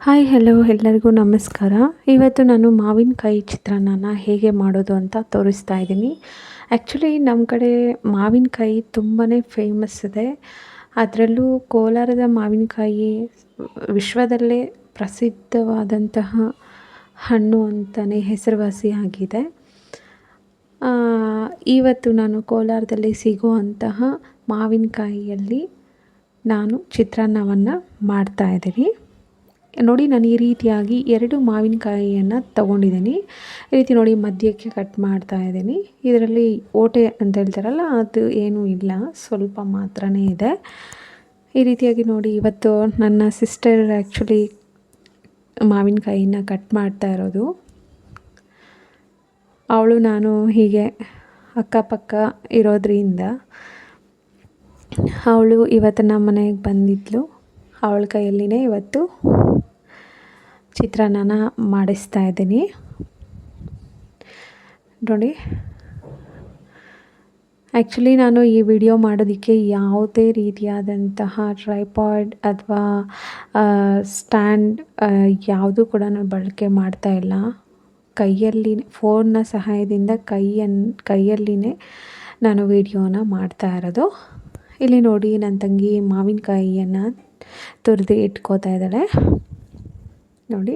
Hi hello ಎಲ್ಲರಿಗೂ ನಮಸ್ಕಾರ. ಇವತ್ತು ನಾನು ಮಾವಿನಕಾಯಿ ಚಿತ್ರಾನ್ನನ ಹೇಗೆ ಮಾಡೋದು ಅಂತ ತೋರಿಸ್ತಾ ಇದ್ದೀನಿ. ಆ್ಯಕ್ಚುಲಿ ನಮ್ಮ ಕಡೆ ಮಾವಿನಕಾಯಿ ತುಂಬಾ ಫೇಮಸ್ ಇದೆ. ಅದರಲ್ಲೂ ಕೋಲಾರದ ಮಾವಿನಕಾಯಿ ವಿಶ್ವದಲ್ಲೇ ಪ್ರಸಿದ್ಧವಾದಂತಹ ಹಣ್ಣು ಅಂತಲೇ ಹೆಸರುವಾಸಿಯಾಗಿದೆ ಇವತ್ತು ನಾನು ಕೋಲಾರದಲ್ಲಿ ಸಿಗುವಂತಹ ಮಾವಿನಕಾಯಿಯಲ್ಲಿ ನಾನು ಚಿತ್ರಾನ್ನವನ್ನು ಮಾಡ್ತಾಯಿದ್ದೀನಿ ನೋಡಿ ನಾನು ಈ ರೀತಿಯಾಗಿ ಎರಡು ಮಾವಿನಕಾಯಿಯನ್ನು ತೊಗೊಂಡಿದ್ದೀನಿ. ಈ ರೀತಿ ನೋಡಿ ಮಧ್ಯಕ್ಕೆ ಕಟ್ ಮಾಡ್ತಾ ಇದ್ದೀನಿ. ಇದರಲ್ಲಿ ಓಟೆ ಅಂತ ಹೇಳ್ತಾರಲ್ಲ, ಅದು ಏನೂ ಇಲ್ಲ, ಸ್ವಲ್ಪ ಮಾತ್ರನೇ ಇದೆ. ಈ ರೀತಿಯಾಗಿ ನೋಡಿ, ಇವತ್ತು ನನ್ನ ಸಿಸ್ಟರ್ ಆ್ಯಕ್ಚುಲಿ ಮಾವಿನಕಾಯಿನ ಕಟ್ ಮಾಡ್ತಾ ಇರೋದು. ಅವಳು ನಾನು ಹೀಗೆ ಅಕ್ಕಪಕ್ಕ ಇರೋದ್ರಿಂದ ಅವಳು ಇವತ್ತು ನಮ್ಮ ಮನೆಗೆ ಬಂದಿದ್ಲು. ಅವಳ ಕೈಯಲ್ಲಿನೇ ಇವತ್ತು ಚಿತ್ರಾನ್ನನ ಮಾಡಿಸ್ತಾ ಇದ್ದೀನಿ. ನೋಡಿ. ಆ್ಯಕ್ಚುಲಿ ನಾನು ಈ ವಿಡಿಯೋ ಮಾಡೋದಕ್ಕೆ ಯಾವುದೇ ರೀತಿಯಾದಂತಹ ಟ್ರೈಪಾಡ್ ಅಥವಾ ಸ್ಟ್ಯಾಂಡ್ ಯಾವುದೂ ಕೂಡ ನಾನು ಬಳಕೆ ಮಾಡ್ತಾ ಇಲ್ಲ. ಕೈಯಲ್ಲಿ ಫೋನ್ನ ಸಹಾಯದಿಂದ ಕೈಯನ್ನು ಕೈಯಲ್ಲಿನೇ ನಾನು ವಿಡಿಯೋನ ಮಾಡ್ತಾ ಇರೋದು. ಇಲ್ಲಿ ನೋಡಿ ನನ್ನ ತಂಗಿ ಮಾವಿನಕಾಯಿಯನ್ನು ತುರಿದು ಇಟ್ಕೋತಾ ಇದ್ದಾಳೆ. ನೋಡಿ.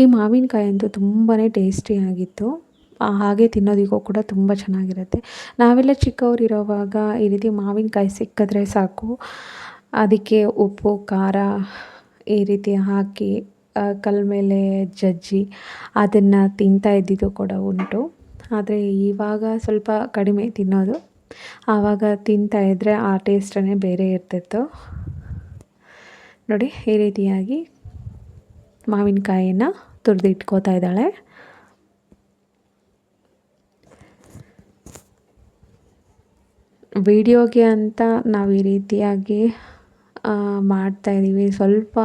ಈ ಮಾವಿನಕಾಯಿ ಅಂತೂ ತುಂಬಾ ಟೇಸ್ಟಿಯಾಗಿತ್ತು ಹಾಗೆ ತಿನ್ನೋದಿಗೂ ಕೂಡ ತುಂಬ ಚೆನ್ನಾಗಿರುತ್ತೆ. ನಾವೆಲ್ಲ ಚಿಕ್ಕವರಿರೋವಾಗ ಈ ರೀತಿ ಮಾವಿನಕಾಯಿ ಸಿಕ್ಕಿದ್ರೆ ಸಾಕು. ಅದಕ್ಕೆ ಉಪ್ಪು, ಖಾರ ಈ ರೀತಿ ಹಾಕಿ ಕಲ್ ಮೇಲೆ ಜಜ್ಜಿ ಅದನ್ನು ತಿಂತಾ ಇದ್ದಿದ್ದು ಕೂಡ ಉಂಟು. ಆದರೆ ಇವಾಗ ಸ್ವಲ್ಪ ಕಡಿಮೆ ತಿನ್ನೋದು. ಆವಾಗ ತಿಂತಾಯಿದ್ರೆ ಆ ಟೇಸ್ಟೇ ಬೇರೆ ಇರ್ತಿತ್ತು. ನೋಡಿ, ಈ ರೀತಿಯಾಗಿ ಮಾವಿನಕಾಯಿನ ತುರಿದು ಇಟ್ಕೋತಾ ಇದ್ದಾಳೆ. ವಿಡಿಯೋಗೆ ಅಂತ ನಾವು ಈ ರೀತಿಯಾಗಿ ಮಾಡ್ತಾಯಿದ್ದೀವಿ ಸ್ವಲ್ಪ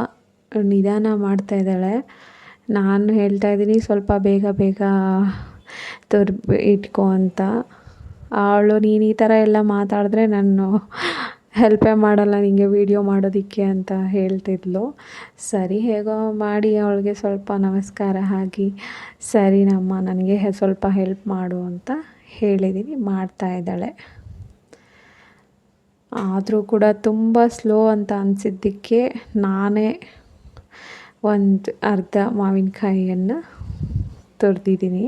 ನಿಧಾನ ಮಾಡ್ತಾ ಇದ್ದಾಳೆ. ನಾನು ಹೇಳ್ತಾ ಇದ್ದೀನಿ, ಸ್ವಲ್ಪ ಬೇಗ ಬೇಗ ತುರ್ಬಿ ಇಟ್ಕೊ ಅಂತ. ಅವಳು ನೀನು ಈ ಥರ ಎಲ್ಲ ಮಾತಾಡಿದ್ರೆ ನಾನು ಹೆಲ್ಪೇ ಮಾಡಲ್ಲ ನಿಮಗೆ ವೀಡಿಯೋ ಮಾಡೋದಕ್ಕೆ ಅಂತ ಹೇಳ್ತಿದ್ಲು. ಸರಿ, ಹೇಗೋ ಮಾಡಿ ಅವಳಿಗೆ ಸ್ವಲ್ಪ ನಮಸ್ಕಾರ ಹಾಕಿ ಸರಿನಮ್ಮ ನನಗೆ ಸ್ವಲ್ಪ ಹೆಲ್ಪ್ ಮಾಡು ಅಂತ ಹೇಳಿದ್ದೀನಿ ಮಾಡ್ತಾ ಇದ್ದಾಳೆ. ಆದರೂ ಕೂಡ ತುಂಬ ಸ್ಲೋ ಅಂತ ಅನಿಸಿದ್ದಕ್ಕೆ ನಾನೇ ಒಂದು ಅರ್ಧ ಮಾವಿನಕಾಯಿಯನ್ನು ತುರಿದಿದ್ದೀನಿ.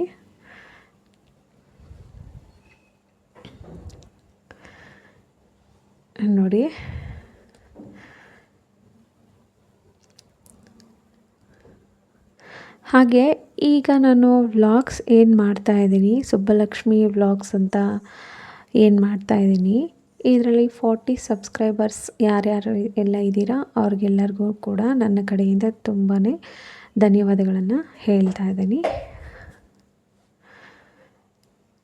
ನೋಡಿ. ಹಾಗೆ ಈಗ ನಾನು ವ್ಲಾಗ್ಸ್ ಏನು ಮಾಡ್ತಾ ಇದ್ದೀನಿ, ಸುಬ್ಬಲಕ್ಷ್ಮಿ ವ್ಲಾಗ್ಸ್ ಅಂತ ಏನು ಮಾಡ್ತಾ ಇದ್ದೀನಿ. ಇದರಲ್ಲಿ ಫಾರ್ಟಿ ಸಬ್ಸ್ಕ್ರೈಬರ್ಸ್ ಯಾರ್ಯಾರು ಎಲ್ಲ ಇದ್ದೀರಾ, ಅವ್ರಿಗೆಲ್ಲರಿಗೂ ಕೂಡ ನನ್ನ ಕಡೆಯಿಂದ ತುಂಬಾ ಧನ್ಯವಾದಗಳನ್ನು ಹೇಳ್ತಾ ಇದ್ದೀನಿ.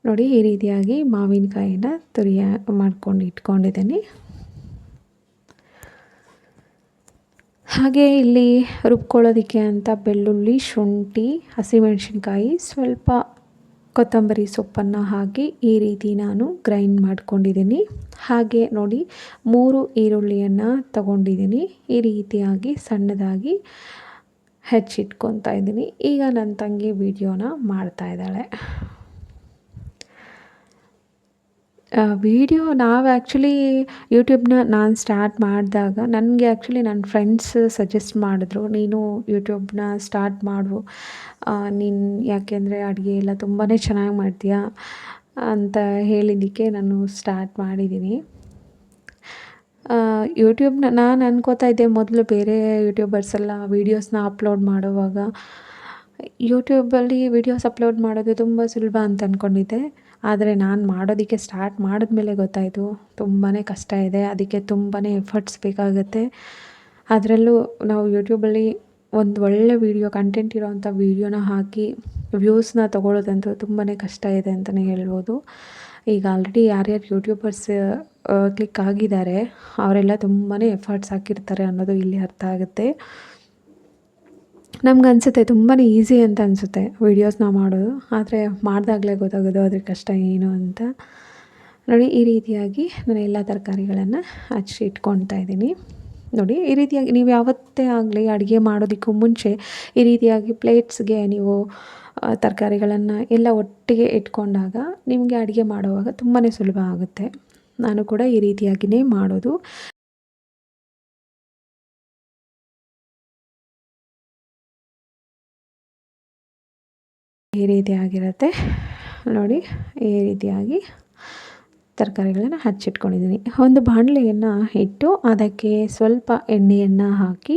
ನೋಡಿ, ಈ ರೀತಿಯಾಗಿ ಮಾವಿನಕಾಯಿನ ತುರಿಯ ಮಾಡ್ಕೊಂಡು ಇಟ್ಕೊಂಡಿದ್ದೀನಿ. ಹಾಗೆ ಇಲ್ಲಿ ರುಬ್ಕೊಳ್ಳೋದಕ್ಕೆ ಅಂತ ಬೆಳ್ಳುಳ್ಳಿ, ಶುಂಠಿ, ಹಸಿಮೆಣಸಿನ್ಕಾಯಿ, ಸ್ವಲ್ಪ ಕೊತ್ತಂಬರಿ ಸೊಪ್ಪನ್ನು ಹಾಕಿ ಈ ರೀತಿ ನಾನು ಗ್ರೈಂಡ್ ಮಾಡ್ಕೊಂಡಿದ್ದೀನಿ. ಹಾಗೆ ನೋಡಿ, ಮೂರು ಈರುಳ್ಳಿಯನ್ನು ತಗೊಂಡಿದ್ದೀನಿ. ಈ ರೀತಿಯಾಗಿ ಸಣ್ಣದಾಗಿ ಹೆಚ್ಚಿಟ್ಕೊತಾ ಇದ್ದೀನಿ. ಈಗ ನನ್ನ ತಂಗಿ ವಿಡಿಯೋನ ಮಾಡ್ತಾ ಇದ್ದಾಳೆ. ವೀಡಿಯೋ ನಾವು ಆ್ಯಕ್ಚುಲಿ ಯೂಟ್ಯೂಬ್ನ ನಾನು ಸ್ಟಾರ್ಟ್ ಮಾಡಿದಾಗ ನನಗೆ ಆ್ಯಕ್ಚುಲಿ ನನ್ನ ಫ್ರೆಂಡ್ಸ್ ಸಜೆಸ್ಟ್ ಮಾಡಿದ್ರು, ನೀನು ಯೂಟ್ಯೂಬ್ನ ಸ್ಟಾರ್ಟ್ ಮಾಡು. ನೀನು ಯಾಕೆಂದರೆ ಅಡುಗೆ ಎಲ್ಲ ತುಂಬಾ ಚೆನ್ನಾಗಿ ಮಾಡ್ತೀಯ? ಅಂತ ಹೇಳಿದ್ದಕ್ಕೆ ನಾನು ಸ್ಟಾರ್ಟ್ ಮಾಡಿದ್ದೀನಿ ಯೂಟ್ಯೂಬ್ನ ನಾನು ಅನ್ಕೋತಾ ಇದ್ದೆ ಮೊದಲು ಬೇರೆ ಯೂಟ್ಯೂಬರ್ಸ್ ಎಲ್ಲ ವೀಡಿಯೋಸ್ನ ಅಪ್ಲೋಡ್ ಮಾಡುವಾಗ. ಯೂಟ್ಯೂಬಲ್ಲಿ ವೀಡಿಯೋಸ್ ಅಪ್ಲೋಡ್ ಮಾಡೋದು ತುಂಬ ಸುಲಭ ಅಂತ ಅಂದ್ಕೊಂಡಿದ್ದೆ ಆದರೆ ನಾನು ಮಾಡೋದಕ್ಕೆ ಸ್ಟಾರ್ಟ್ ಮಾಡಿದ್ಮೇಲೆ ಗೊತ್ತಾಯಿತು ತುಂಬಾ ಕಷ್ಟ ಇದೆ, ಅದಕ್ಕೆ ತುಂಬಾ ಎಫರ್ಟ್ಸ್ ಬೇಕಾಗುತ್ತೆ. ಅದರಲ್ಲೂ ನಾವು ಯೂಟ್ಯೂಬಲ್ಲಿ ಒಂದು ಒಳ್ಳೆ ವೀಡಿಯೋ ಕಂಟೆಂಟ್ ಇರೋವಂಥ ವೀಡಿಯೋನ ಹಾಕಿ ವ್ಯೂಸ್ನ ತೊಗೊಳ್ಳೋದಂತೂ ತುಂಬಾ ಕಷ್ಟ ಇದೆ ಅಂತಲೇ ಹೇಳ್ಬೋದು. ಈಗ ಆಲ್ರೆಡಿ ಯಾರ್ಯಾರು ಯೂಟ್ಯೂಬರ್ಸ್ ಕ್ಲಿಕ್ ಆಗಿದ್ದಾರೆ, ಅವರೆಲ್ಲ ತುಂಬಾ ಎಫರ್ಟ್ಸ್ ಹಾಕಿರ್ತಾರೆ ಅನ್ನೋದು ಇಲ್ಲಿ ಅರ್ಥ ಆಗುತ್ತೆ. ನಮ್ಗೆ ಅನಿಸುತ್ತೆ ತುಂಬಾ ಈಸಿ ಅಂತ ಅನಿಸುತ್ತೆ ವೀಡಿಯೋಸ್ನ ಮಾಡೋದು. ಆದರೆ ಮಾಡಿದಾಗಲೇ ಗೊತ್ತಾಗೋದು ಅದ್ರ ಕಷ್ಟ ಏನು ಅಂತ. ನೋಡಿ, ಈ ರೀತಿಯಾಗಿ ನಾನು ಎಲ್ಲ ತರಕಾರಿಗಳನ್ನು ಹಚ್ಚಿ ಇಟ್ಕೊತಾ ಇದ್ದೀನಿ. ನೋಡಿ, ಈ ರೀತಿಯಾಗಿ ನೀವು ಯಾವತ್ತೇ ಆಗಲಿ ಅಡುಗೆ ಮಾಡೋದಕ್ಕೂ ಮುಂಚೆ ಈ ರೀತಿಯಾಗಿ ಪ್ಲೇಟ್ಸ್ಗೆ ನೀವು ತರಕಾರಿಗಳನ್ನು ಎಲ್ಲ ಒಟ್ಟಿಗೆ ಇಟ್ಕೊಂಡಾಗ ನಿಮಗೆ ಅಡುಗೆ ಮಾಡುವಾಗ ತುಂಬಾ ಸುಲಭ ಆಗುತ್ತೆ. ನಾನು ಕೂಡ ಈ ರೀತಿಯಾಗಿಯೇ ಮಾಡೋದು. ಈ ರೀತಿಯಾಗಿರುತ್ತೆ ನೋಡಿ, ಈ ರೀತಿಯಾಗಿ ತರಕಾರಿಗಳನ್ನು ಹಚ್ಚಿಟ್ಕೊಂಡಿದ್ದೀನಿ ಒಂದು ಬಾಣಲೆಯನ್ನು ಇಟ್ಟು ಅದಕ್ಕೆ ಸ್ವಲ್ಪ ಎಣ್ಣೆಯನ್ನು ಹಾಕಿ,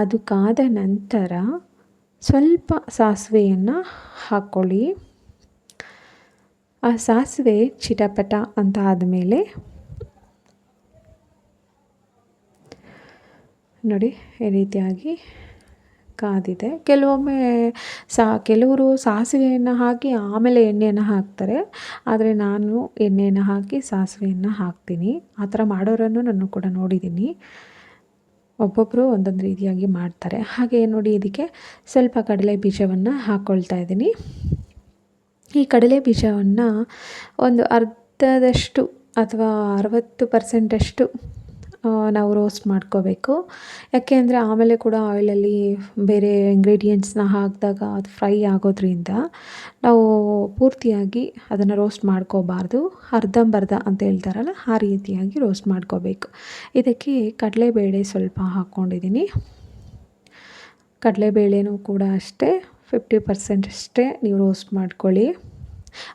ಅದು ಕಾದ ನಂತರ ಸ್ವಲ್ಪ ಸಾಸಿವೆಯನ್ನು ಹಾಕ್ಕೊಳ್ಳಿ ಆ ಸಾಸಿವೆ ಚಿಟಪಟ ಅಂತ ಆದಮೇಲೆ ನೋಡಿ, ಈ ರೀತಿಯಾಗಿ ಕಾದಿದೆ. ಕೆಲವೊಮ್ಮೆ ಸಾ, ಕೆಲವರು ಸಾಸಿವೆಯನ್ನು ಹಾಕಿ ಆಮೇಲೆ ಎಣ್ಣೆಯನ್ನು ಹಾಕ್ತಾರೆ. ಆದರೆ ನಾನು ಎಣ್ಣೆಯನ್ನು ಹಾಕಿ ಸಾಸಿವೆಯನ್ನು ಹಾಕ್ತೀನಿ. ಆ ಥರ ಮಾಡೋರನ್ನು ನಾನು ಕೂಡ ನೋಡಿದ್ದೀನಿ. ಒಬ್ಬೊಬ್ಬರು ಒಂದೊಂದು ರೀತಿಯಾಗಿ ಮಾಡ್ತಾರೆ. ಹಾಗೆ ನೋಡಿ ಇದಕ್ಕೆ ಸ್ವಲ್ಪ ಕಡಲೆ ಬೀಜವನ್ನು ಹಾಕ್ಕೊಳ್ತಾ ಇದ್ದೀನಿ. ಈ ಕಡಲೆ ಬೀಜವನ್ನು ಒಂದು ಅರ್ಧದಷ್ಟು ಅಥವಾ ಅರವತ್ತು ಪರ್ಸೆಂಟಷ್ಟು ನಾವು ರೋಸ್ಟ್ ಮಾಡ್ಕೋಬೇಕು. ಯಾಕೆ ಅಂದರೆ ಆಮೇಲೆ ಕೂಡ ಆಯಿಲಲ್ಲಿ ಬೇರೆ ಇಂಗ್ರೀಡಿಯೆಂಟ್ಸ್ನ ಹಾಕಿದಾಗ ಅದು ಫ್ರೈ ಆಗೋದ್ರಿಂದ ನಾವು ಪೂರ್ತಿಯಾಗಿ ಅದನ್ನು ರೋಸ್ಟ್ ಮಾಡ್ಕೋಬಾರ್ದು. ಅರ್ಧಂಬರ್ಧ ಅಂತ ಹೇಳ್ತಾರಲ್ಲ, ಆ ರೀತಿಯಾಗಿ ರೋಸ್ಟ್ ಮಾಡ್ಕೋಬೇಕು. ಇದಕ್ಕೆ ಕಡಲೆಬೇಳೆ ಸ್ವಲ್ಪ ಹಾಕ್ಕೊಂಡಿದ್ದೀನಿ. ಕಡಲೆಬೇಳೆನೂ ಕೂಡ ಅಷ್ಟೇ ಫಿಫ್ಟಿ ಪರ್ಸೆಂಟ್ ಅಷ್ಟೇ ನೀವು ರೋಸ್ಟ್ ಮಾಡ್ಕೊಳ್ಳಿ.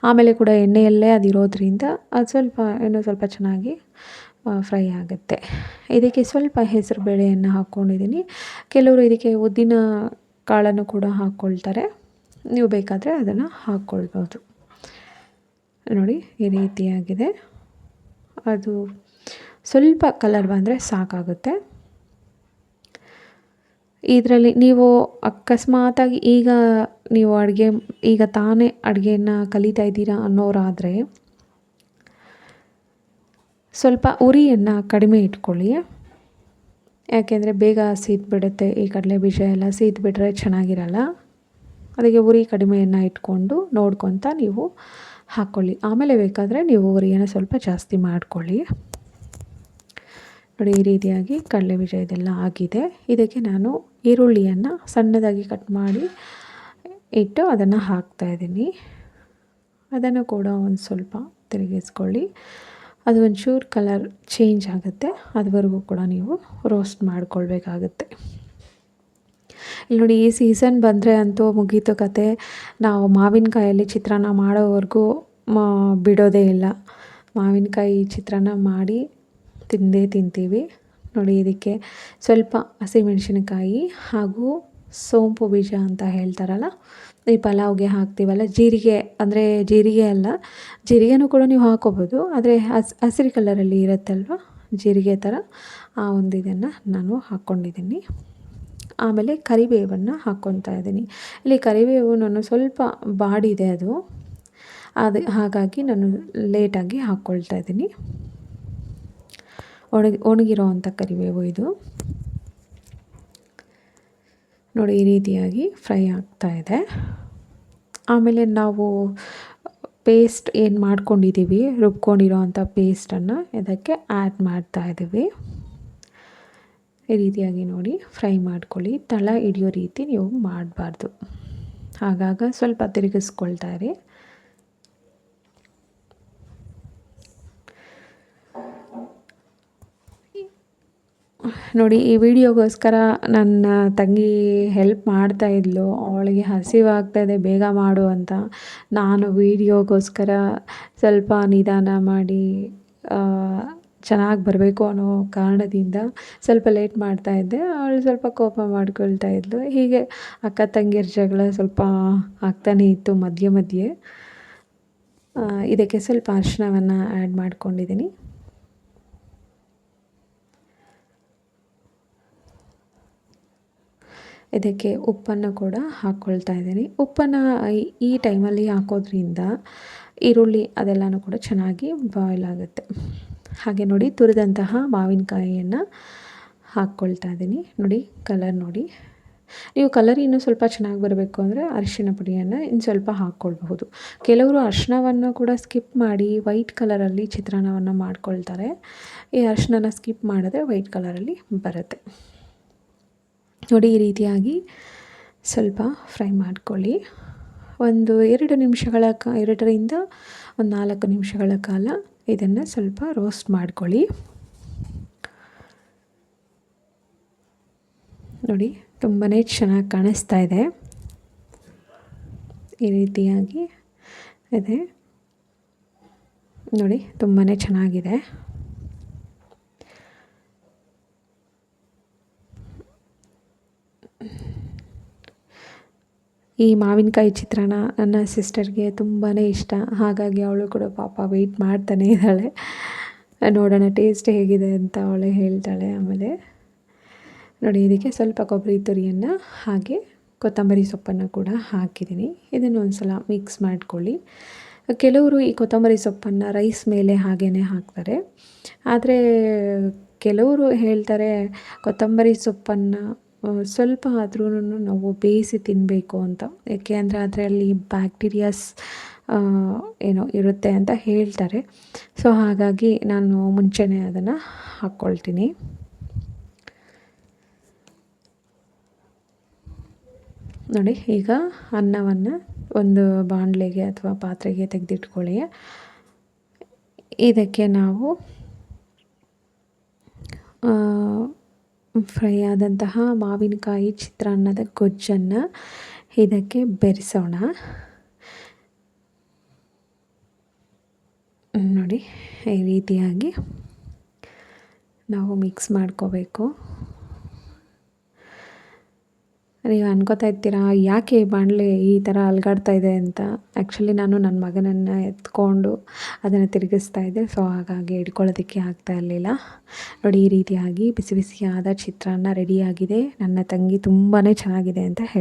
ಆಮೇಲೆ ಕೂಡ ಎಣ್ಣೆಯಲ್ಲೇ ಅದಿರೋದ್ರಿಂದ ಅದು ಸ್ವಲ್ಪ ಇನ್ನೂ ಸ್ವಲ್ಪ ಚೆನ್ನಾಗಿ ಫ್ರೈ ಆಗುತ್ತೆ. ಇದಕ್ಕೆ ಸ್ವಲ್ಪ ಹೆಸರು ಬೇಳೆಯನ್ನು ಹಾಕ್ಕೊಂಡಿದ್ದೀನಿ. ಕೆಲವರು ಇದಕ್ಕೆ ಉದ್ದಿನ ಕಾಳನ್ನು ಕೂಡ ಹಾಕ್ಕೊಳ್ತಾರೆ. ನೀವು ಬೇಕಾದರೆ ಅದನ್ನು ಹಾಕ್ಕೊಳ್ಬೋದು. ನೋಡಿ, ಈ ರೀತಿಯಾಗಿದೆ. ಅದು ಸ್ವಲ್ಪ ಕಲರ್ ಬಂದರೆ ಸಾಕಾಗುತ್ತೆ. ಇದರಲ್ಲಿ ನೀವು ಅಕಸ್ಮಾತಾಗಿ ಈಗ ನೀವು ಅಡುಗೆ, ಈಗ ತಾನೇ ಅಡುಗೆಯನ್ನು ಕಲಿತಾ ಇದ್ದೀರಾ ಅನ್ನೋರಾದರೆ ಸ್ವಲ್ಪ ಉರಿಯನ್ನು ಕಡಿಮೆ ಇಟ್ಕೊಳ್ಳಿ. ಯಾಕೆಂದರೆ ಬೇಗ ಬಿಡುತ್ತೆ, ಈ ಕಡಲೆ ಬೀಜ ಎಲ್ಲ ಬಿಟ್ಟರೆ ಚೆನ್ನಾಗಿರಲ್ಲ. ಅದಕ್ಕೆ ಉರಿ ಕಡಿಮೆಯನ್ನು ಇಟ್ಕೊಂಡು ನೋಡ್ಕೊತ ನೀವು ಹಾಕ್ಕೊಳ್ಳಿ ಆಮೇಲೆ ಬೇಕಾದರೆ ನೀವು ಉರಿಯನ್ನು ಸ್ವಲ್ಪ ಜಾಸ್ತಿ ಮಾಡಿಕೊಳ್ಳಿ. ನೋಡಿ, ಈ ರೀತಿಯಾಗಿ ಕಡಲೆ ಬೀಜ ಇದೆಲ್ಲ ಆಗಿದೆ. ಇದಕ್ಕೆ ನಾನು ಈರುಳ್ಳಿಯನ್ನು ಸಣ್ಣದಾಗಿ ಕಟ್ ಮಾಡಿ ಇಟ್ಟು ಅದನ್ನು ಹಾಕ್ತಾಯಿದ್ದೀನಿ ಅದನ್ನು ಕೂಡ ಒಂದು ಸ್ವಲ್ಪ ತಿರುಗಿಸ್ಕೊಳ್ಳಿ. ಅದು ಒಂಚೂರು ಕಲರ್ ಚೇಂಜ್ ಆಗುತ್ತೆ. ಅದುವರೆಗೂ ಕೂಡ ನೀವು ರೋಸ್ಟ್ ಮಾಡ್ಕೊಳ್ಬೇಕಾಗತ್ತೆ. ಇಲ್ಲಿ ನೋಡಿ, ಈ ಸೀಸನ್ ಬಂದರೆ ಅಂತೂ ಮುಗೀತು ಕತೆ. ನಾವು ಮಾವಿನಕಾಯಲ್ಲಿ ಚಿತ್ರಾನ್ನ ಮಾಡೋವರೆಗೂ ಬಿಡೋದೇ ಇಲ್ಲ. ಮಾವಿನಕಾಯಿ ಚಿತ್ರಾನ್ನ ಮಾಡಿ ತಿಂದೇ ತಿಂತೀವಿ. ನೋಡಿ, ಇದಕ್ಕೆ ಸ್ವಲ್ಪ ಹಸಿಮೆಣಸಿನಕಾಯಿ ಹಾಗೂ ಸೋಂಪು ಬೀಜ ಅಂತ ಹೇಳ್ತಾರಲ್ಲ, ಈ ಪಲಾವ್ಗೆ ಹಾಕ್ತೀವಲ್ಲ, ಜೀರಿಗೆ, ಅಂದರೆ ಜೀರಿಗೆ ಅಲ್ಲ, ಜೀರಿಗೆನೂ ಕೂಡ ನೀವು ಹಾಕೋಬೋದು, ಆದರೆ ಹಸ್, ಹಸಿರು ಕಲರಲ್ಲಿ ಇರುತ್ತಲ್ವ, ಜೀರಿಗೆ ಥರ ಆ ಒಂದು ಇದನ್ನು ನಾನು ಹಾಕ್ಕೊಂಡಿದ್ದೀನಿ ಆಮೇಲೆ ಕರಿಬೇವನ್ನು ಹಾಕ್ಕೊತಾ ಇದ್ದೀನಿ. ಇಲ್ಲಿ ಕರಿಬೇವು ನಾನು ಸ್ವಲ್ಪ ಬಾಡಿದೆ ಅದು ಅದು ಹಾಗಾಗಿ ನಾನು ಲೇಟಾಗಿ ಹಾಕ್ಕೊಳ್ತಾ ಇದ್ದೀನಿ. ಒಣಗಿ, ಒಣಗಿರೋ ಅಂಥ ಕರಿಬೇವು ಇದು. ನೋಡಿ, ಈ ರೀತಿಯಾಗಿ ಫ್ರೈ ಆಗ್ತಾ ಇದೆ. ಆಮೇಲೆ ನಾವು ಪೇಸ್ಟ್ ಏನು ಮಾಡ್ಕೊಂಡಿದ್ದೀವಿ ರುಬ್ಕೊಂಡಿರೋ ಅಂಥ ಪೇಸ್ಟನ್ನು ಇದಕ್ಕೆ ಆ್ಯಡ್ ಮಾಡ್ತಾ ಇದ್ದೀವಿ ಈ ರೀತಿಯಾಗಿ ನೋಡಿ, ಫ್ರೈ ಮಾಡ್ಕೊಳ್ಳಿ. ತಳ ಹಿಡಿಯೋ ರೀತಿ ನೀವು ಮಾಡಬಾರ್ದು. ಆಗಾಗ ಸ್ವಲ್ಪ ತಿರುಗಿಸ್ಕೊಳ್ತಾ ಇರಿ. ನೋಡಿ, ಈ ವಿಡಿಯೋಗೋಸ್ಕರ ನನ್ನ ತಂಗಿ ಹೆಲ್ಪ್ ಮಾಡ್ತಾ ಇದ್ಲು. ಅವಳಿಗೆ ಹಸಿವಾಗ್ತಾಯಿದೆ ಬೇಗ ಮಾಡು ಅಂತ. ನಾನು ವಿಡಿಯೋಗೋಸ್ಕರ ಸ್ವಲ್ಪ ನಿಧಾನ ಮಾಡಿ ಚೆನ್ನಾಗಿ ಬರಬೇಕು ಅನ್ನೋ ಕಾರಣದಿಂದ ಸ್ವಲ್ಪ ಲೇಟ್ ಮಾಡ್ತಾಯಿದ್ದೆ ಅವಳು ಸ್ವಲ್ಪ ಕೋಪ ಮಾಡ್ಕೊಳ್ತಾ ಇದ್ಲು. ಹೀಗೆ ಅಕ್ಕ ತಂಗಿಯರ ಜಗಳ ಸ್ವಲ್ಪ ಆಗ್ತಾನೇ ಇತ್ತು ಮಧ್ಯೆ ಮಧ್ಯೆ. ಇದಕ್ಕೆ ಸ್ವಲ್ಪ ಅರ್ಶನವನ್ನು ಆ್ಯಡ್ ಮಾಡ್ಕೊಂಡಿದ್ದೀನಿ. ಇದಕ್ಕೆ ಉಪ್ಪನ್ನು ಕೂಡ ಹಾಕ್ಕೊಳ್ತಾ ಇದ್ದೀನಿ. ಉಪ್ಪನ್ನು ಈ ಟೈಮಲ್ಲಿ ಹಾಕೋದ್ರಿಂದ ಈರುಳ್ಳಿ ಅದೆಲ್ಲನೂ ಕೂಡ ಚೆನ್ನಾಗಿ ಬಾಯ್ಲ್ ಆಗುತ್ತೆ. ಹಾಗೆ ನೋಡಿ ತುರಿದಂತಹ ಮಾವಿನಕಾಯಿಯನ್ನು ಹಾಕ್ಕೊಳ್ತಾ ಇದ್ದೀನಿ. ನೋಡಿ ಕಲರ್ ನೋಡಿ. ನೀವು ಕಲರ್ ಇನ್ನೂ ಸ್ವಲ್ಪ ಚೆನ್ನಾಗಿ ಬರಬೇಕು ಅಂದರೆ ಅರಿಶಿಣ ಪುಡಿಯನ್ನು ಇನ್ನು ಸ್ವಲ್ಪ ಹಾಕ್ಕೊಳ್ಬಹುದು ಕೆಲವರು ಅರಿಶಿಣವನ್ನು ಕೂಡ ಸ್ಕಿಪ್ ಮಾಡಿ ವೈಟ್ ಕಲರಲ್ಲಿ ಚಿತ್ರಾನ್ನವನ್ನು ಮಾಡ್ಕೊಳ್ತಾರೆ. ಈ ಅರಿಶಿಣನ ಸ್ಕಿಪ್ ಮಾಡಿದ್ರೆ ವೈಟ್ ಕಲರಲ್ಲಿ ಬರುತ್ತೆ. ನೋಡಿ, ಈ ರೀತಿಯಾಗಿ ಸ್ವಲ್ಪ ಫ್ರೈ ಮಾಡ್ಕೊಳ್ಳಿ. ಒಂದು ಎರಡು ನಿಮಿಷಗಳ ಕ, ಎರಡರಿಂದ ಒಂದು ನಾಲ್ಕು ನಿಮಿಷಗಳ ಕಾಲ ಇದನ್ನು ಸ್ವಲ್ಪ ರೋಸ್ಟ್ ಮಾಡ್ಕೊಳ್ಳಿ. ನೋಡಿ ತುಂಬಾ ಚೆನ್ನಾಗಿ ಕಾಣಿಸ್ತಾ ಇದೆ. ಈ ರೀತಿಯಾಗಿ ಇದೆ. ನೋಡಿ ತುಂಬಾ ಚೆನ್ನಾಗಿದೆ. ಈ ಮಾವಿನಕಾಯಿ ಚಿತ್ರಾನ್ನ ನನ್ನ ಸಿಸ್ಟರ್ಗೆ ತುಂಬಾ ಇಷ್ಟ. ಹಾಗಾಗಿ ಅವಳು ಕೂಡ ಪಾಪ ವೆಯ್ಟ್ ಮಾಡ್ತಾನೆ ಇದ್ದಾಳೆ. ನೋಡೋಣ ಟೇಸ್ಟ್ ಹೇಗಿದೆ ಅಂತ ಅವಳು ಹೇಳ್ತಾಳೆ ಆಮೇಲೆ. ನೋಡಿ, ಇದಕ್ಕೆ ಸ್ವಲ್ಪ ಕೊಬ್ಬರಿ ತುರಿಯನ್ನು ಹಾಗೆ ಕೊತ್ತಂಬರಿ ಸೊಪ್ಪನ್ನು ಕೂಡ ಹಾಕಿದ್ದೀನಿ. ಇದನ್ನು ಒಂದು ಸಲ ಮಿಕ್ಸ್ ಮಾಡ್ಕೊಳ್ಳಿ. ಕೆಲವರು ಈ ಕೊತ್ತಂಬರಿ ಸೊಪ್ಪನ್ನು ರೈಸ್ ಮೇಲೆ ಹಾಗೇ ಹಾಕ್ತಾರೆ. ಆದರೆ ಕೆಲವರು ಹೇಳ್ತಾರೆ ಕೊತ್ತಂಬರಿ ಸೊಪ್ಪನ್ನು ಸ್ವಲ್ಪ ಆದ್ರೂ ನಾವು ಬೇಯಿಸಿ ತಿನ್ನಬೇಕು ಅಂತ. ಏಕೆ ಅಂದರೆ ಅದರಲ್ಲಿ ಬ್ಯಾಕ್ಟೀರಿಯಾಸ್ ಏನೋ ಇರುತ್ತೆ ಅಂತ ಹೇಳ್ತಾರೆ. ಸೊ ಹಾಗಾಗಿ ನಾನು ಮುಂಚೆನೇ ಅದನ್ನು ಹಾಕ್ಕೊಳ್ತೀನಿ ನೋಡಿ, ಈಗ ಅನ್ನವನ್ನು ಒಂದು ಬಾಣಲೆಗೆ ಅಥವಾ ಪಾತ್ರೆಗೆ ತೆಗೆದಿಟ್ಕೊಳ್ಳಿ. ಇದಕ್ಕೆ ನಾವು ಫ್ರೈ ಆದಂತಹ ಮಾವಿನಕಾಯಿ ಚಿತ್ರಾನ್ನದ ಗೊಜ್ಜನ್ನು ಇದಕ್ಕೆ ಬೆರೆಸೋಣ. ನೋಡಿ ಈ ರೀತಿಯಾಗಿ ನಾವು ಮಿಕ್ಸ್ ಮಾಡ್ಕೋಬೇಕು. ನೀವು ಅನ್ಕೋತಾ ಇರ್ತೀರಾ, ಯಾಕೆ ಬಾಣಲೆ ಈ ಥರ ಅಲ್ಗಾಡ್ತಾ ಇದೆ ಅಂತ? ಆ್ಯಕ್ಚುಲಿ ನಾನು ನನ್ನ ಮಗನನ್ನು ಎತ್ಕೊಂಡು ಅದನ್ನು ತಿರುಗಿಸ್ತಾ ಇದ್ದೆ ಸೊ ಹಾಗಾಗಿ ಹಿಡ್ಕೊಳ್ಳೋದಕ್ಕೆ ಆಗ್ತಾ ಇರಲಿಲ್ಲ. ನೋಡಿ, ಈ ರೀತಿಯಾಗಿ ಬಿಸಿ ಬಿಸಿಯಾದ ಚಿತ್ರಾನ್ನ ರೆಡಿಯಾಗಿದೆ ನನ್ನ ತಂಗಿ ತುಂಬಾ ಚೆನ್ನಾಗಿದೆ ಅಂತ ಹೇಳಿ